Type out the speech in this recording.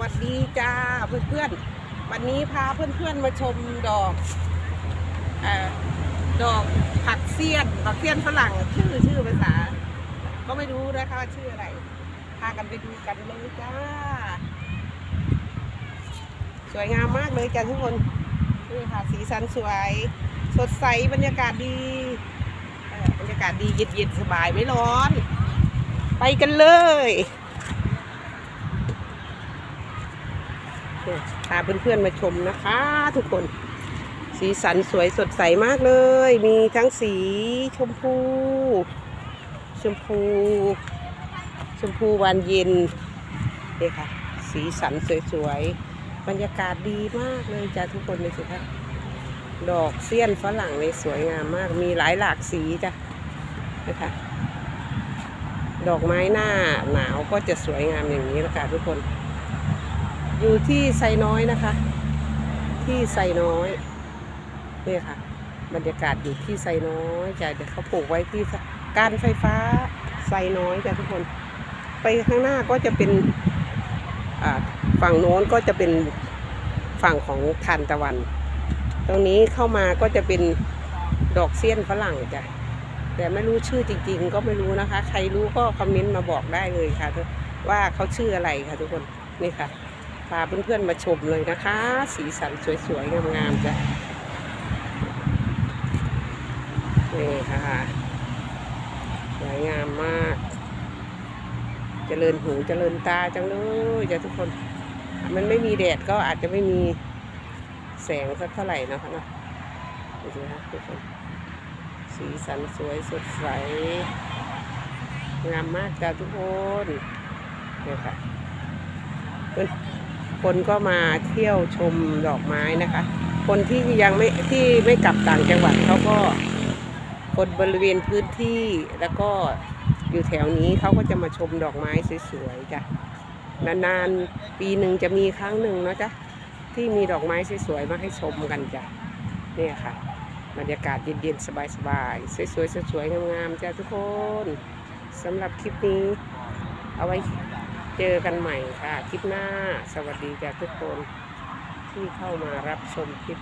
วัสดีจ้าเพื่อนๆ วันนี้พาเพื่อนๆมาชมดอกอดอกผักเสี้ยนผักเสี้ยนฝรั่งชื่อชื่อภาษา ก็ไม่รู้นะคะชื่ออะไร พากันไปดูกันเลยจ้า สวยงามมากเลยจ้าทุกคนนี่ค่ะสีสันสวย สดใสบรรยากาศดีบรรยากาศดีเย็นๆสบายไม่ร้อน ไปกันเลยเนี่ย พาเพื่อนๆมาชมนะคะ ทุกคน สีสันสวยสดใสมากเลย มีทั้งสีชมพู ชมพู ชมพูหวานเย็นนี่ค่ะ สีสันสวยๆ บรรยากาศดีมากเลยจ้าทุกคนเลยสิคะดอกเสี้ยนฝรั่งเลยสวยงามมาก มีหลายหลากสีจ้ะนะคะดอกไม้หน้าหนาวก็จะสวยงามอย่างนี้นะคะทุกคน อยู่ที่ไซน้อยนะคะ ที่ไซน้อยเนี่ยค่ะ บรรยากาศอยู่ที่ไซน้อยจ้ะเดี๋ยวเขาปลูกไว้ที่การไฟฟ้าไซน้อยจ้ะทุกคน ไปข้างหน้าก็จะเป็นฝั่งโน้นก็จะเป็นฝั่งของทานตะวัน ตรงนี้เข้ามาก็จะเป็นดอกเสี้ยนฝรั่งจ้ะแต่ไม่รู้ชื่อจริง ๆ ก็ไม่รู้นะคะ ใครรู้ก็คอมเมนต์มาบอกได้เลยค่ะว่าเขาชื่ออะไรค่ะทุกคนนี่ค่ะ พาเพื่อนๆมาชมเลยนะคะ สีสันสวยๆ งามๆจ้ะนี่ค่ะสวยงามมากเจริญหูเจริญตาจังเลยจ้ะทุกคน มันไม่มีแดดก็อาจจะไม่มีแสงสักเท่าไหร่นะคะเนาะดูสิคะทุกคนสีสันสวยสดใส งามมากจ้าทุกคนเนี่ยค่ะ คนก็มาเที่ยวชมดอกไม้นะคะ คนที่ยังไม่ที่ไม่กลับต่างจังหวัดเขาก็ คนบริเวณพื้นที่แล้วก็อยู่แถวนี้เขาก็จะมาชมดอกไม้สวยๆจ้ะนานๆปีหนึ่งจะมีครั้งหนึ่งเนาะจ้ะที่มีดอกไม้สวยๆมาให้ชมกันจ้ะเนี่ยค่ะ บรรยากาศเย็นๆสบายๆสวยๆสวยๆงามๆจ้าทุกคนสำหรับคลิปนี้ เอาไว้ เจอกันใหม่ค่ะ คลิปหน้า สวัสดีจากทุกคนที่เข้ามารับชมคลิป